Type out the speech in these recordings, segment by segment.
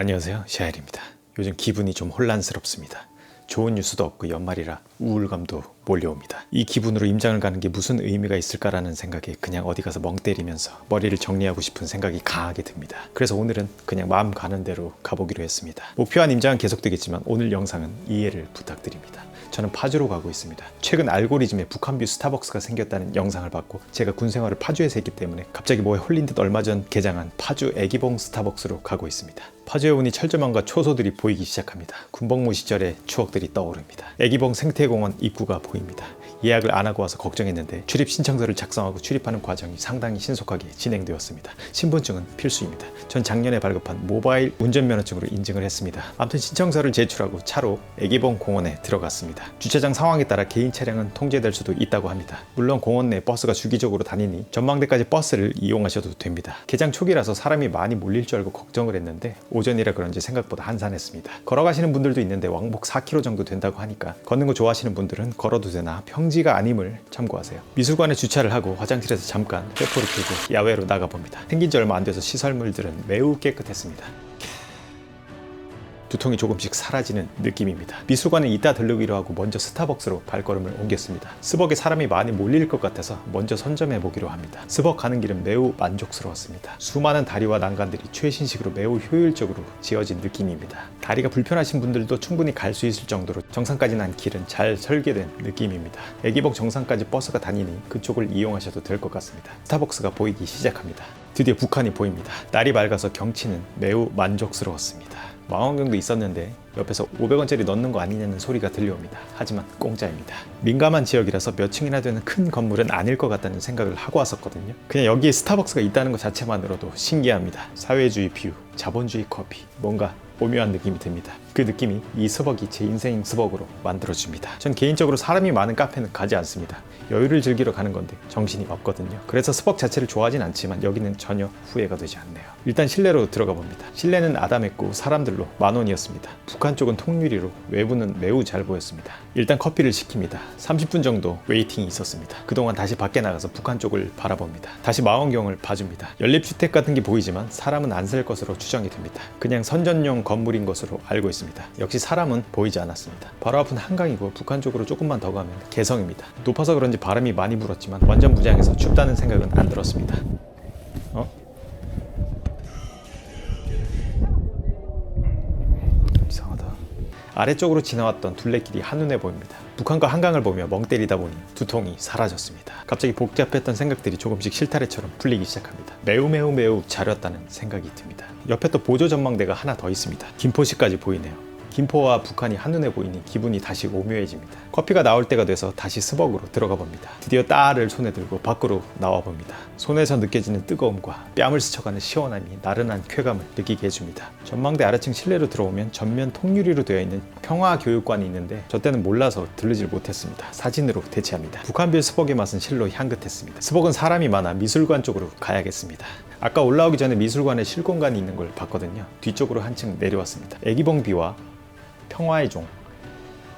안녕하세요. 샤엘입니다. 요즘 기분이 좀 혼란스럽습니다. 좋은 뉴스도 없고 연말이라 우울감도 몰려옵니다. 이 기분으로 임장을 가는 게 무슨 의미가 있을까라는 생각에 그냥 어디 가서 멍 때리면서 머리를 정리하고 싶은 생각이 강하게 듭니다. 그래서 오늘은 그냥 마음 가는 대로 가보기로 했습니다. 목표한 임장은 계속되겠지만 오늘 영상은 이해를 부탁드립니다. 저는 파주로 가고 있습니다. 최근 알고리즘에 북한뷰 스타벅스가 생겼다는 영상을 봤고 제가 군 생활을 파주에서 했기 때문에 갑자기 뭐에 홀린 듯 얼마 전 개장한 파주 애기봉 스타벅스로 가고 있습니다. 오니 철조망과 초소들이 보이기 시작합니다. 군복무 시절의 추억들이 떠오릅니다. 애기봉 생태공원 입구가 보입니다. 예약을 안 하고 와서 걱정했는데 출입 신청서를 작성하고 출입하는 과정이 상당히 신속하게 진행되었습니다. 신분증은 필수입니다. 전 작년에 발급한 모바일 운전면허증으로 인증을 했습니다. 아무튼 신청서를 제출하고 차로 애기봉 공원에 들어갔습니다. 주차장 상황에 따라 개인 차량은 통제될 수도 있다고 합니다. 물론 공원 내 버스가 주기적으로 다니니 전망대까지 버스를 이용하셔도 됩니다. 개장 초기라서 사람이 많이 몰릴 줄 알고 걱정을 했는데 오전이라 그런지 생각보다 한산했습니다. 걸어가시는 분들도 있는데 왕복 4km 정도 된다고 하니까 걷는 거 좋아하시는 분들은 걸어도 되나 평지가 아님을 참고하세요. 미술관에 주차를 하고 화장실에서 잠깐 회포를 켜고 야외로 나가봅니다. 생긴 지 얼마 안 돼서 시설물들은 매우 깨끗했습니다. 두통이 조금씩 사라지는 느낌입니다. 미술관에 이따 들르기로 하고 먼저 스타벅스로 발걸음을 옮겼습니다. 스벅에 사람이 많이 몰릴 것 같아서 먼저 선점해 보기로 합니다. 스벅 가는 길은 매우 만족스러웠습니다. 수많은 다리와 난간들이 최신식으로 매우 효율적으로 지어진 느낌입니다. 다리가 불편하신 분들도 충분히 갈 수 있을 정도로 정상까지 난 길은 잘 설계된 느낌입니다. 애기복 정상까지 버스가 다니니 그쪽을 이용하셔도 될 것 같습니다. 스타벅스가 보이기 시작합니다. 드디어 북한이 보입니다. 날이 맑아서 경치는 매우 만족스러웠습니다. 망원경도 있었는데 옆에서 500원짜리 넣는 거 아니냐는 소리가 들려옵니다. 하지만 공짜입니다. 민감한 지역이라서 몇 층이나 되는 큰 건물은 아닐 것 같다는 생각을 하고 왔었거든요. 그냥 여기에 스타벅스가 있다는 것 자체만으로도 신기합니다. 사회주의 뷰, 자본주의 커피, 뭔가 오묘한 느낌이 듭니다. 그 느낌이 이 스벅이 제 인생 스벅으로 만들어줍니다. 전 개인적으로 사람이 많은 카페는 가지 않습니다. 여유를 즐기러 가는 건데 정신이 없거든요. 그래서 스벅 자체를 좋아하진 않지만 여기는 전혀 후회가 되지 않네요. 일단 실내로 들어가 봅니다. 실내는 아담했고 사람들로 만 원이었습니다. 북한 쪽은 통유리로 외부는 매우 잘 보였습니다. 일단 커피를 시킵니다. 30분 정도 웨이팅이 있었습니다. 그동안 다시 밖에 나가서 북한 쪽을 바라봅니다. 다시 망원경을 봐줍니다. 연립주택 같은 게 보이지만 사람은 안 살 것으로 추정이 됩니다. 그냥 선전용 건물인 것으로 알고 있습니다. 역시 사람은 보이지 않았습니다. 바로 앞은 한강이고 북한 쪽으로 조금만 더 가면 개성입니다. 높아서 그런지 바람이 많이 불었지만 완전 무장해서 춥다는 생각은 안 들었습니다. 아래쪽으로 지나왔던 둘레길이 한눈에 보입니다. 북한과 한강을 보며 멍 때리다 보니 두통이 사라졌습니다. 갑자기 복잡했던 생각들이 조금씩 실타래처럼 풀리기 시작합니다. 매우 매우 매우 잘했다는 생각이 듭니다. 옆에 또 보조 전망대가 하나 더 있습니다. 김포시까지 보이네요. 김포와 북한이 한눈에 보이니 기분이 다시 오묘해집니다. 커피가 나올 때가 돼서 다시 스벅으로 들어가 봅니다. 드디어 딸을 손에 들고 밖으로 나와 봅니다. 손에서 느껴지는 뜨거움과 뺨을 스쳐가는 시원함이 나른한 쾌감을 느끼게 해줍니다. 전망대 아래층 실내로 들어오면 전면 통유리로 되어 있는 평화교육관이 있는데 저 때는 몰라서 들르질 못했습니다. 사진으로 대체합니다. 북한빌 스벅의 맛은 실로 향긋했습니다. 스벅은 사람이 많아 미술관 쪽으로 가야겠습니다. 아까 올라오기 전에 미술관에 실공간이 있는 걸 봤거든요. 뒤쪽으로 한층 내려왔습니다. 애기봉비와 평화의 종,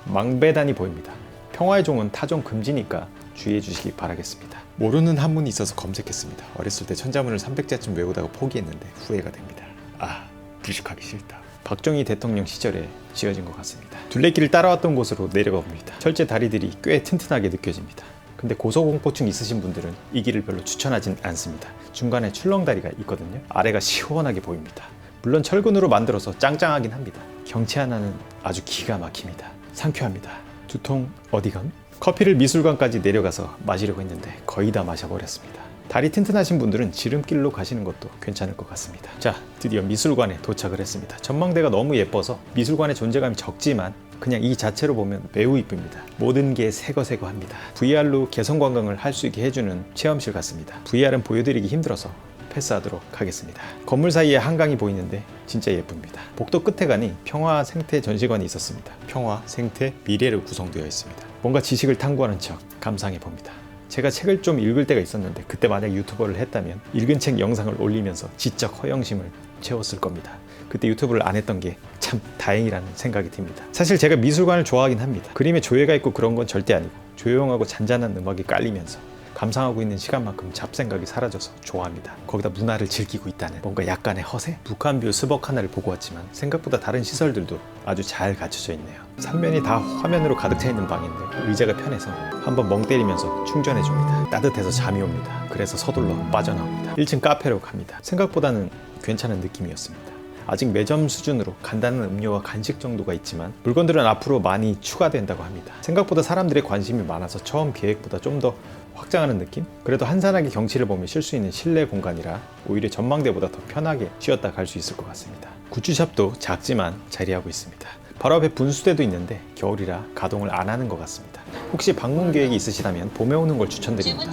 망배단이 보입니다. 평화의 종은 타종 금지니까 주의해 주시기 바라겠습니다. 모르는 한문이 있어서 검색했습니다. 어렸을 때 천자문을 300자쯤 외우다가 포기했는데 후회가 됩니다. 아, 부식하기 싫다. 박정희 대통령 시절에 지어진 것 같습니다. 둘레길을 따라왔던 곳으로 내려가 봅니다. 철제 다리들이 꽤 튼튼하게 느껴집니다. 근데 고소공포증 있으신 분들은 이 길을 별로 추천하진 않습니다. 중간에 출렁다리가 있거든요. 아래가 시원하게 보입니다. 물론 철근으로 만들어서 짱짱하긴 합니다. 경치 하나는 아주 기가 막힙니다. 상쾌합니다. 두통 어디감? 커피를 미술관까지 내려가서 마시려고 했는데 거의 다 마셔버렸습니다. 다리 튼튼하신 분들은 지름길로 가시는 것도 괜찮을 것 같습니다. 자, 드디어 미술관에 도착을 했습니다. 전망대가 너무 예뻐서 미술관의 존재감이 적지만 그냥 이 자체로 보면 매우 이쁩니다. 모든 게 새거새거합니다. VR로 개성 관광을 할 수 있게 해주는 체험실 같습니다. VR은 보여드리기 힘들어서 패스하도록 하겠습니다. 건물 사이에 한강이 보이는데 진짜 예쁩니다. 복도 끝에 가니 평화 생태 전시관이 있었습니다. 평화, 생태, 미래로 구성되어 있습니다. 뭔가 지식을 탐구하는 척 감상해 봅니다. 제가 책을 좀 읽을 때가 있었는데 그때 만약 유튜버를 했다면 읽은 책 영상을 올리면서 지적 허영심을 채웠을 겁니다. 그때 유튜브를 안 했던 게 참 다행이라는 생각이 듭니다. 사실 제가 미술관을 좋아하긴 합니다. 그림에 조예가 있고 그런 건 절대 아니고 조용하고 잔잔한 음악이 깔리면서 감상하고 있는 시간만큼 잡생각이 사라져서 좋아합니다. 거기다 문화를 즐기고 있다는 뭔가 약간의 허세? 북한뷰 스벅 하나를 보고 왔지만 생각보다 다른 시설들도 아주 잘 갖춰져 있네요. 삼면이 다 화면으로 가득 차 있는 방인데 의자가 편해서 한번 멍 때리면서 충전해 줍니다. 따뜻해서 잠이 옵니다. 그래서 서둘러 빠져나옵니다. 1층 카페로 갑니다. 생각보다는 괜찮은 느낌이었습니다. 아직 매점 수준으로 간단한 음료와 간식 정도가 있지만 물건들은 앞으로 많이 추가된다고 합니다. 생각보다 사람들의 관심이 많아서 처음 계획보다 좀 더 확장하는 느낌? 그래도 한산하게 경치를 보며 쉴 수 있는 실내 공간이라 오히려 전망대보다 더 편하게 쉬었다 갈 수 있을 것 같습니다. 굿즈샵도 작지만 자리하고 있습니다. 바로 앞에 분수대도 있는데 겨울이라 가동을 안 하는 것 같습니다. 혹시 방문 계획이 있으시다면 봄에 오는 걸 추천드립니다.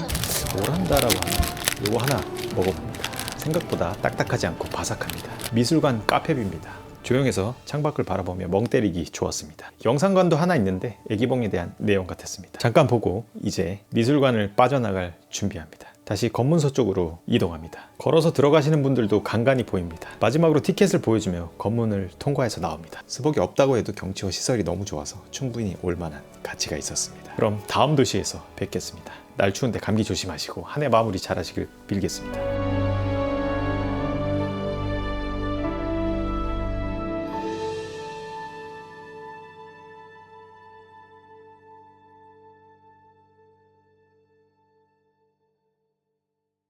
오란다라고 하는 요거 하나 먹어봅니다. 생각보다 딱딱하지 않고 바삭합니다. 미술관 카페비입니다. 조용해서 창밖을 바라보며 멍 때리기 좋았습니다. 영상관도 하나 있는데 애기봉에 대한 내용 같았습니다. 잠깐 보고 이제 미술관을 빠져나갈 준비합니다. 다시 검문소 쪽으로 이동합니다. 걸어서 들어가시는 분들도 간간히 보입니다. 마지막으로 티켓을 보여주며 검문을 통과해서 나옵니다. 스벅이 없다고 해도 경치와 시설이 너무 좋아서 충분히 올만한 가치가 있었습니다. 그럼 다음 도시에서 뵙겠습니다. 날 추운데 감기 조심하시고 한 해 마무리 잘 하시길 빌겠습니다.